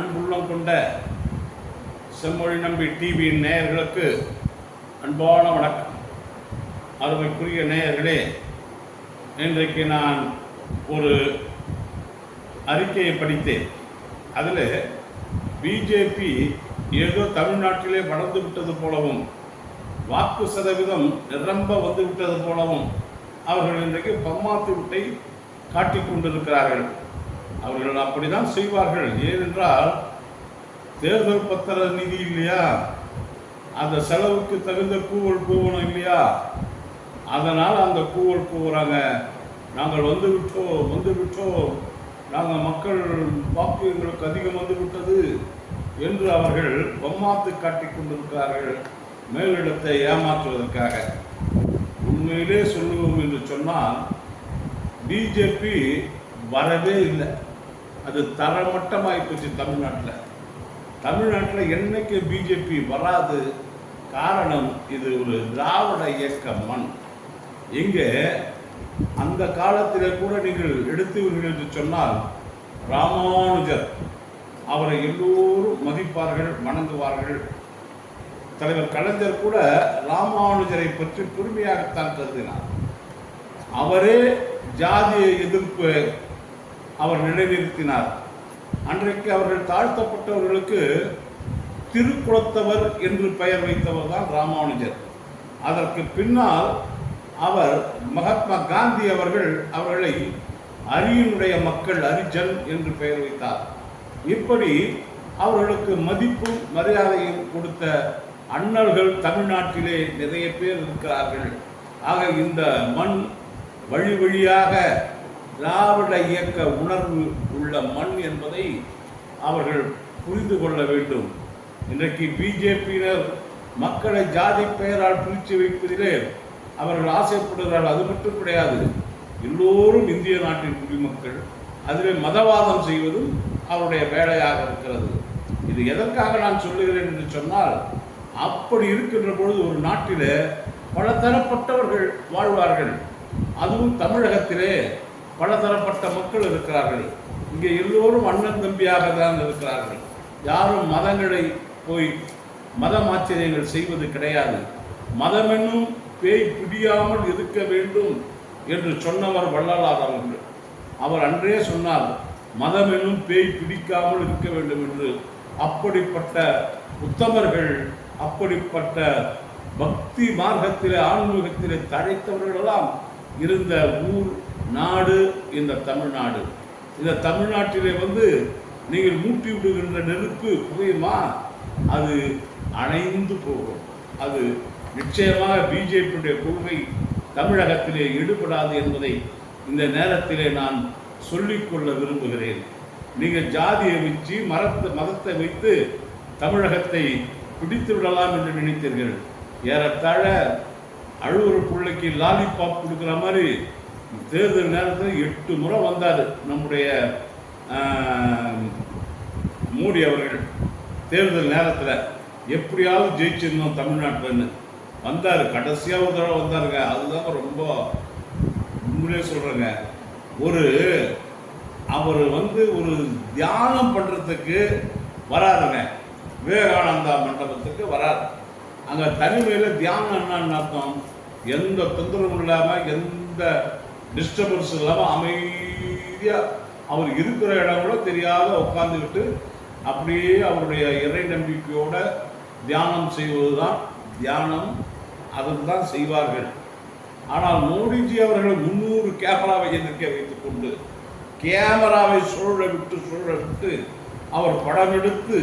அன்புள்ளம் கொண்ட செம்மொழி நம்பி டிவியின் நேயர்களுக்கு அன்பான வணக்கம். அருமைக்குரிய நேயர்களே இன்றைக்கு நான் ஒரு அறிக்கையை படித்தேன். அதில் பிஜேபி ஏதோ தமிழ்நாட்டிலே வளர்ந்து விட்டது போலவும் வாக்கு சதவீதம் நிரம்ப வந்து விட்டது போலவும் அவர்கள் இன்றைக்கு பம்மாத்து விட்டை காட்டிக் கொண்டிருக்கிறார்கள். அவர்கள் அப்படிதான் செய்வார்கள். ஏனென்றால் தேர்தல் பத்திர நிதி இல்லையா? அந்த செலவுக்கு தகுந்த கூவல் கூவணும் இல்லையா? அதனால் அந்த கூவல் கூவுறாங்க நாங்கள் வந்து விட்டோம் வந்து விட்டோம். நாங்கள் மக்கள் வாக்கு எங்களுக்கு அதிகம் வந்து விட்டது என்று அவர்கள் பொம்மாத்து காட்டி கொண்டிருக்கிறார்கள். மேலிடத்தை ஏமாற்றுவதற்காக. உண்மையிலே சொல்லுவோம் என்று சொன்னால் பிஜேபி வரவே இல்லை. அது தரமட்டமாகி போச்சு தமிழ்நாட்டில். தமிழ்நாட்டில் என்னைக்கு பிஜேபி வராது காரணம் இது ஒரு திராவிட இயக்க மண். இங்கே அந்த காலத்தில் கூட நீங்கள் எடுத்துவீர்கள் என்று சொன்னால் ராமானுஜர் அவரை எல்லோரும் மதிப்பார்கள் வணங்குவார்கள். தலைவர் கலைஞர் கூட ராமானுஜரை பற்றி பெருமையாகத்தான் கருதினார். அவரே ஜாதிய எதிர்ப்பு அவர் நிலைநிறுத்தினார். அன்றைக்கு அவர்கள் தாழ்த்தப்பட்டவர்களுக்கு திருக்குளத்தவர் என்று பெயர் வைத்தவர் தான் ராமானுஜர். அதற்கு பின்னால் அவர் மகாத்மா காந்தி அவர்கள் அவர்களை அரியனுடைய மக்கள் அரிஜன் என்று பெயர் வைத்தார். இப்படி அவர்களுக்கு மதிப்பும் மரியாதையும் கொடுத்த அண்ணல்கள் தமிழ்நாட்டிலே நிறைய பேர் இருக்கிறார்கள். ஆக இந்த மண் வழி வழியாக திராவிட இயக்க உணர்வு உள்ள மண் என்பதை அவர்கள் புரிந்து கொள்ள வேண்டும். இன்றைக்கு பிஜேபியினர் மக்களை ஜாதி பெயரால் பிரித்து வைப்பதிலே அவர்கள் ஆசைப்படுகிறார்கள். அது மட்டும் கிடையாது. எல்லோரும் இந்திய நாட்டின் குடிமக்கள். அதில் மதவாதம் செய்வதும் அவருடைய வேலையாக இருக்கிறது. இது எதற்காக நான் சொல்லுகிறேன் என்று சொன்னால் அப்படி இருக்கின்ற பொழுது ஒரு நாட்டிலே பல தரப்பட்டவர்கள் வாழ்வார்கள். அதுவும் தமிழகத்திலே பலதரப்பட்ட மக்கள் இருக்கிறார்கள். இங்கே எல்லோரும் அண்ணன் தம்பியாக தான் இருக்கிறார்கள். யாரும் மதங்களை போய் மத ஆச்சரியங்கள் செய்வது கிடையாது. மதமென்னும் பேய் பிடியாமல் இருக்க வேண்டும் என்று சொன்னவர் வள்ளலார் அவர்கள். அவர் அன்றே சொன்னார் மதமென்னும் பேய் பிடிக்காமல் இருக்க வேண்டும் என்று. அப்படிப்பட்ட உத்தமர்கள் அப்படிப்பட்ட பக்தி மார்க்கத்திலே ஆன்மீகத்திலே தழைத்தவர்களெல்லாம் இருந்த ஊர் நாடு இந்த தமிழ்நாடு. இந்த தமிழ்நாட்டிலே வந்து நீங்கள் மூட்டி விடுகின்ற நெருப்பு புகையுமா? அது அணைந்து போகும். அது நிச்சயமாக பிஜேபியுடைய கொள்கை தமிழகத்திலே ஈடுபடாது என்பதை இந்த நேரத்திலே நான் சொல்லிக்கொள்ள விரும்புகிறேன். நீங்கள் ஜாதியை வச்சு மரத்தை மதத்தை வைத்து தமிழகத்தை பிடித்து விடலாம் என்று நினைத்தீர்கள். ஏறத்தாழ அழுவுற பிள்ளைக்கு லாலிபாப் கொடுக்குற மாதிரி தேர்தல் நேரத்தில் எட்டு முறை வந்தார் நம்முடைய மோடி அவர்கள் தேர்தல் நேரத்தில். எப்படியாவது ஜெயிச்சிருந்தோம் தமிழ்நாட்டில்னு வந்தார் கடைசியாக ஒரு தடவை வந்தாருங்க. அதுதான் ரொம்ப உண்மையிலே சொல்கிறேங்க ஒரு அவர் வந்து ஒரு தியானம் பண்ணுறதுக்கு வராருங்க. விவேகானந்தா மண்டபத்துக்கு வராரு. அங்கே தனிமையில் தியானம் என்னன்னு அர்த்தம்? எந்த தொந்தரவும் இல்லாமல் எந்த டிஸ்டர்பன்ஸ் இல்லாமல் அமைதியாக அவர் இருக்கிற இடம் கூட தெரியாத உட்காந்துக்கிட்டு அப்படியே அவருடைய இறை நம்பிக்கையோட தியானம் செய்வது தான் தியானம். அதுதான் செய்வார்கள். ஆனால் மோடிஜி அவர்கள் முன்னூறு கேமராவை எதிர்க்க வைத்துக் கொண்டு கேமராவை சுழல விட்டு சுழல விட்டு அவர் படம் எடுத்து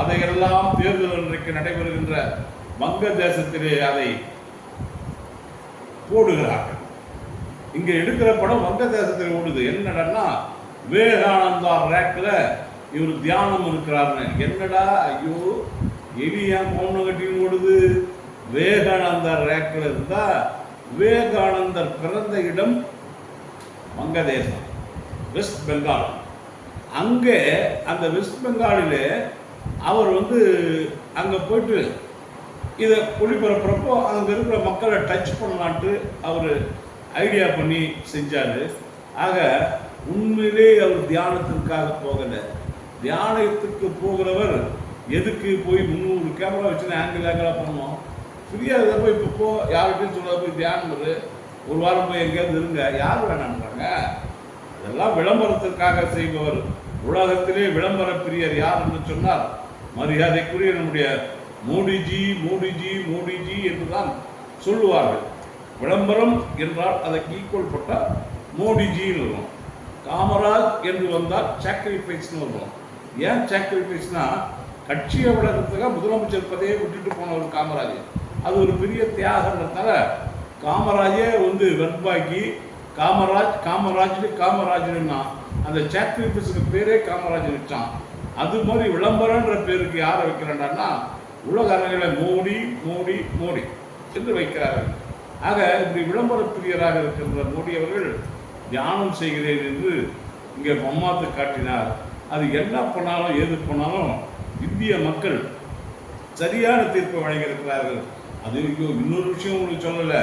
அதையெல்லாம் தேர்தல் இன்றைக்கு நடைபெறுகின்ற வங்க தேசத்திலே அதை போடுகிறார்கள். இங்க எடுக்கிற படம் வங்க தேசத்தில் ஓடுது. என்னடா? விவேகானந்தா ரேக்ல இவர் தியானம் இருக்கிறாருன்னு. என்னடா? ஐயோ எலி ஏன் பொண்ணு கட்டின்னு ஓடுது? விவேகானந்தர் ரேக்ல இருந்தா விவேகானந்தர் பிறந்த இடம் வங்கதேசம் வெஸ்ட் பெங்கால். அங்கே அந்த வெஸ்ட் பெங்காலில் அவர் வந்து அங்கே போயிட்டு இதை ஒளிபரப்புறப்போ அங்கே இருக்கிற மக்களை டச் பண்ணலான்ட்டு அவர் ஐடியா பண்ணி செஞ்சார். ஆக உண்மையிலே அவர் தியானத்திற்காக போகலை. தியானத்துக்கு போகிறவர் எதுக்கு போய் முந்நூறு கேமரா வச்சு ஆங்கிள் ஆங்கிளாக பண்ணுவோம் ஃப்ரீயாக இதை போய் இப்போ போ யார்கிட்டையும் சொல்லாத போய் தியானம் இரு. ஒரு வாரம் போய் எங்கேயாவது இருங்க. யார் வேணான்றாங்க இதெல்லாம் விளம்பரத்திற்காக செய்பவர். உலகத்திலே விளம்பர பிரியர் யார் என்று சொன்னால் மரியாதைக்குரிய நம்முடைய மோடிஜி மோடிஜி மோடிஜி என்றுதான் சொல்லுவார்கள். விளம்பரம் என்றால் அதற்கு ஈக்குவல் போட்டால் மோடிஜின்னு வரும். காமராஜ் என்று வந்தால் சாக்ரிஃபைஸ்னு வரும். ஏன் சாக்ரிஃபைஸ்னா கட்சியை விடறதுக்காக முதலமைச்சர் பதவியை விட்டுட்டு போனவர் காமராஜ். அது ஒரு பெரிய தியாகன்றதுனால காமராஜே வந்து வெண்பாக்கி காமராஜ் காமராஜ்னு காமராஜ்னா அந்த சாக்ரிஃபைஸுக்கு பேரே காமராஜ் வச்சான். அது மாதிரி விளம்பரன்ற பேருக்கு யாரை வைக்கிறாண்டான்னா உலக அரங்கில மோடி மோடி மோடி என்று வைக்கிறார்கள். ஆக இப்படி விளம்பர பிரியராக இருக்கின்ற மோடி அவர்கள் தியானம் செய்கிறேன் என்று இங்கே மம்மாத்து காட்டினார். அது என்ன பண்ணாலும் ஏது பண்ணாலும் இந்திய மக்கள் சரியான தீர்ப்பை வழங்கியிருக்கிறார்கள். அது ஐயோ இன்னொரு விஷயம் உங்களுக்கு சொல்லலை.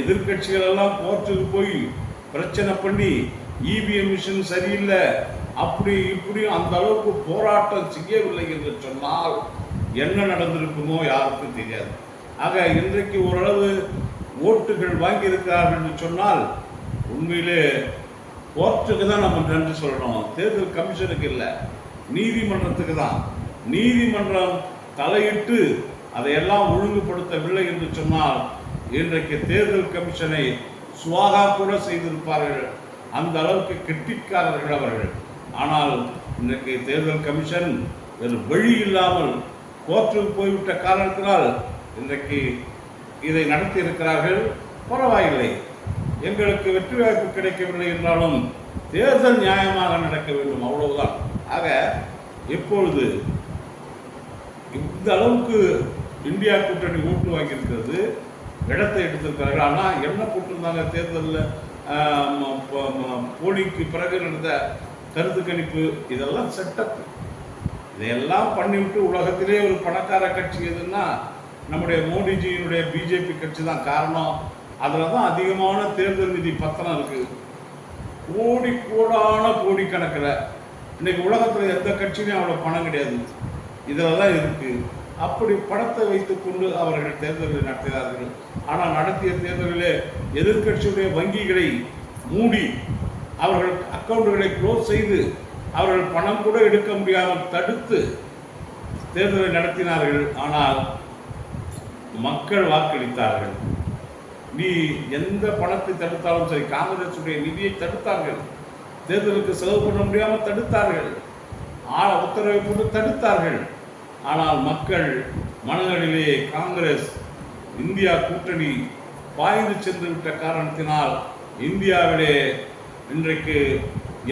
எதிர்கட்சிகள் எல்லாம் கோர்ட்டுக்கு போய் பிரச்சனை பண்ணி இவிஎம் மிஷின் சரியில்லை அப்படி இப்படி அந்த அளவுக்கு போராட்டம் செய்யவில்லை என்று சொன்னால் என்ன நடந்திருக்குமோ யாருக்கும் தெரியாது. ஆக இன்றைக்கு ஓரளவு ஓட்டுகள் வாங்கியிருக்கிறார்கள் என்று சொன்னால் உண்மையிலே கோர்ட்டுக்கு தான் நம்ம நன்றி சொல்லணும். தேர்தல் கமிஷனுக்கு இல்லை நீதிமன்றத்துக்கு தான். நீதிமன்றம் தலையிட்டு அதையெல்லாம் ஒழுங்குபடுத்தவில்லை என்று சொன்னால் இன்றைக்கு தேர்தல் கமிஷனை சுவாகா கூட செய்திருப்பார்கள். அந்த அளவுக்கு கெட்டிக்காரர்கள் அவர்கள். ஆனால் இன்றைக்கு தேர்தல் கமிஷன் வேறு வழி இல்லாமல் கோர்ட்டுக்கு போய்விட்ட காரணத்தினால் இன்றைக்கு இதை நடத்தி இருக்கிறார்கள் பரவாயில்லை. எங்களுக்கு வெற்றி வாய்ப்பு கிடைக்கவில்லை என்றாலும் தேர்தல் நியாயமாக நடக்க வேண்டும் அவ்வளவுதான். ஆக எப்பொழுது இந்த அளவுக்கு இந்தியா கூட்டணி ஓட்டு வாங்கியிருக்கிறது இடத்தை எடுத்திருக்கிறார்கள். ஆனால் என்ன போட்டிருந்தாங்க தேர்தலில்? போலிக்கு பிறகு நடந்த கருத்து கணிப்பு இதெல்லாம் செட்டப் இதையெல்லாம் பண்ணிவிட்டு உலகத்திலே ஒரு பணக்கார கட்சி எதுன்னா நம்முடைய மோடிஜியினுடைய பிஜேபி கட்சி தான் காரணம். அதில் தான் அதிகமான தேர்தல் நிதி பத்திரம் இருக்குது கோடி கோடான கோடி கணக்கில் உலகத்தில் எந்த கட்சியிலையும் அவ்வளோ பணம் கிடையாது. இதில் தான் இருக்குது அப்படி பணத்தை வைத்துக்கொண்டு அவர்கள் தேர்தலை நடத்தினார்கள். ஆனால் நடத்திய தேர்தலிலே எதிர்க்கட்சியுடைய வங்கிகளை மூடி அவர்கள் அக்கௌண்ட்டுகளை க்ளோஸ் செய்து அவர்கள் பணம் கூட எடுக்க முடியாமல் தடுத்து தேர்தலை நடத்தினார்கள். ஆனால் மக்கள் வாக்களித்தார்கள். நீ எந்த பணத்தை தடுத்தாலும் சரி காங்கிரசுடைய நிதியை தடுத்தார்கள். தேர்தலுக்கு செலவு பண்ண முடியாமல் தடுத்தார்கள். ஆள உத்தரவை போட்டு தடுத்தார்கள். ஆனால் மக்கள் மனங்களிலே காங்கிரஸ் இந்தியா கூட்டணி பாய்ந்து சென்று விட்ட காரணத்தினால் இந்தியாவிலே இன்றைக்கு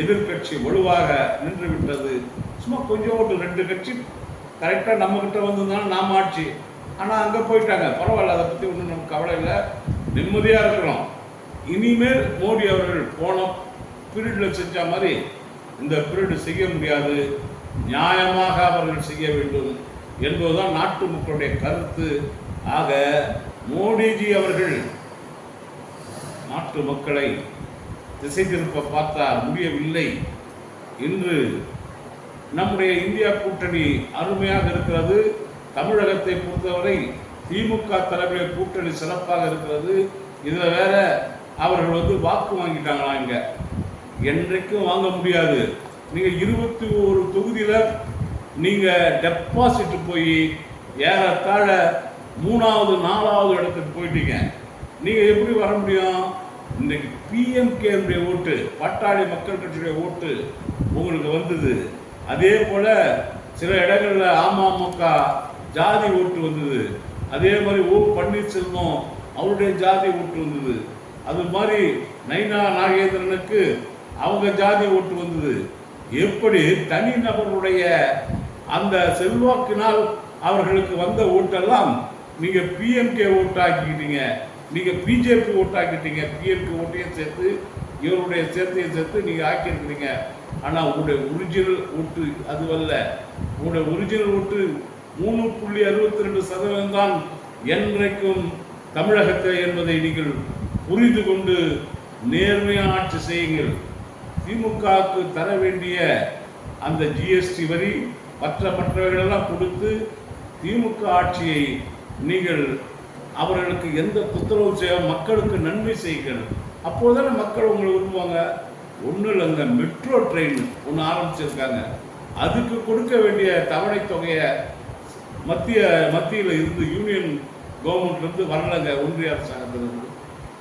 எதிர்க்கட்சி வலுவாக நின்றுவிட்டது சும்மா கொஞ்சோண்டு ரெண்டு கட்சி கரெக்டாக நம்மக்கிட்ட வந்திருந்தாலும் நாம் ஆட்சி. ஆனால் அங்கே போயிட்டாங்க. பரவாயில்ல அதை பற்றி ஒன்றும் நமக்கு கவலை இல்லை. நிம்மதியாக இருக்கிறோம் இனிமேல் மோடி அவர்கள் போன பீரியடில் செஞ்ச மாதிரி இந்த பீரியடு செய்ய முடியாது. நியாயமாக அவர்கள் செய்ய வேண்டும் என்பதுதான் நாட்டு மக்களுடைய கருத்து. ஆக மோடிஜி அவர்கள் நாட்டு மக்களை திசை திருப்ப பார்த்தார் முடியவில்லை. இன்று நம்முடைய இந்தியா கூட்டணி அருமையாக இருக்கிறது. தமிழகத்தை பொறுத்தவரை திமுக தலைமையில கூட்டணி சிறப்பாக இருக்கிறது. இதில் வேற அவர்கள் வந்து வாக்கு வாங்கிட்டாங்களாம் இங்க? என்றைக்கும் வாங்க முடியாது. நீங்க இருபத்தி ஒரு தொகுதியில் நீங்க டெபாசிட் போய் ஏறத்தாழ மூணாவது நாலாவது இடத்துக்கு போயிட்டீங்க. நீங்க எப்படி வர முடியும்? இன்னைக்கு பிஎம்கேனுடைய ஓட்டு பட்டாளி மக்கள் கட்சியுடைய ஓட்டு உங்களுக்கு வந்தது. அதே போல சில இடங்களில் அமமுக ஜாதி ஓட்டு வந்தது. அதே மாதிரி ஓ பன்னீர்செல்வம் அவருடைய ஜாதி ஓட்டு வந்தது. அது மாதிரி நைனா நாகேந்திரனுக்கு அவங்க ஜாதி ஓட்டு வந்தது. எப்படி தனிநபருடைய அந்த செல்வாக்கினால் அவர்களுக்கு வந்த ஓட்டெல்லாம் நீங்கள் பிஎம்கே ஓட்டாக்கிக்கிட்டீங்க நீங்கள் பிஜேபி ஓட்டாக்கிட்டீங்க. பிஎம்கே ஓட்டையும் சேர்த்து இவருடைய சேர்த்தையும் சேர்த்து நீங்கள் ஆக்கியிருக்கிறீங்க. ஆனால் உங்களுடைய ஒரிஜினல் ஓட்டு அதுவல்ல. உங்களுடைய ஒரிஜினல் ஓட்டு மூணு புள்ளி அறுபத்தி ரெண்டு சதவீதம் தான் என்றைக்கும் தமிழகத்தில் என்பதை நீங்கள் புரிந்து கொண்டு நேர்மையான ஆட்சி செய்யுங்கள். திமுகவுக்கு தர வேண்டிய அந்த ஜிஎஸ்டி வரி மற்ற மற்றவர்களெல்லாம் கொடுத்து திமுக ஆட்சியை நீங்கள் அவர்களுக்கு எந்த துப்புரவு செய்ய மக்களுக்கு நன்மை செய்யுங்கள். அப்போதானே மக்கள் உங்களை விரும்புவாங்க. ஒன்றும் இல்லைங்க. மெட்ரோ ட்ரெயின் ஒன்று ஆரம்பிச்சிருக்காங்க. அதுக்கு கொடுக்க வேண்டிய தவணை தொகையை மத்திய மத்தியில் இருந்து யூனியன் கவர்மெண்ட்லேருந்து வரலங்க ஒன்றிய அரசாங்கத்திலிருந்து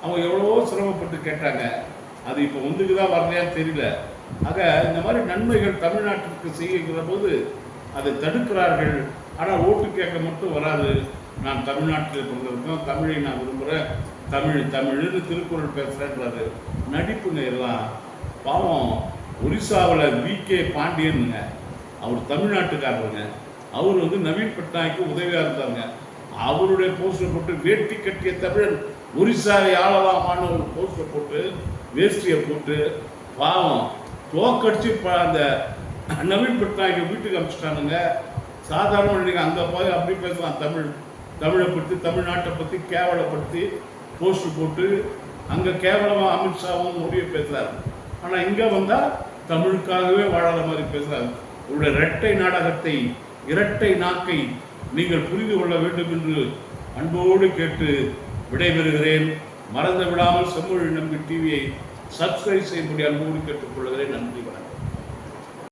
அவங்க எவ்வளவோ சிரமப்பட்டு கேட்டாங்க. அது இப்போ ஒன்றுக்கு தான் வரலையான்னு தெரியல. ஆக இந்த மாதிரி நன்மைகள் தமிழ்நாட்டிற்கு செய்கிற போது அதை தடுக்கிறார்கள். ஆனால் ஓட்டு கேட்க மட்டும் வராது. நான் தமிழ்நாட்டில் பிறந்திருக்கோம் தமிழை நான் விரும்புகிறேன் தமிழ் தமிழ்னு திருக்குறள் பேசுகிறேன்றாரு நடிப்புங்க எல்லாம் பாவம் ஒரிசாவில் வி கே பாண்டியனுங்க. அவர் தமிழ்நாட்டுக்காரருங்க. அவர் வந்து நவீன் பட்நாயக்கு உதவியாக இருந்தாங்க அவருடைய போஸ்டர் போட்டு வேட்டி கட்டிய தமிழன் ஒரிசாவை ஆளலாமான்னு ஒரு போஸ்டர் போட்டு வேஷ்டியை போட்டு பாவம் தோக்கடிச்சு ப- அந்த நவீன் பட்நாயக்கை வீட்டுக்கு அனுப்பிச்சிட்டானுங்க சாதாரண நீங்கள் அங்கே போய் அப்படி பேசலாம் தமிழ் தமிழை பற்றி தமிழ்நாட்டை பற்றி கேவலப்படுத்தி போஸ்டர் போட்டு அங்கே கேவலமாக அமித்ஷாவும் மோடியை பேசுகிறார் ஆனால் இங்கே வந்தால் தமிழுக்காகவே வாழாத மாதிரி பேசுகிறாரு உங்களுடைய இரட்டை நாடகத்தை இரட்டை நாக்கை நீங்கள் புரிந்து கொள்ள வேண்டும் என்று அன்போடு கேட்டு விடைபெறுகிறேன். மறந்து விடாமல் செம்மொழி நம்பி டிவியை சப்ஸ்கிரைப் செய்யும்படி அன்போடு கேட்டுக்கொள்கிறேன். நன்றி வணக்கம்.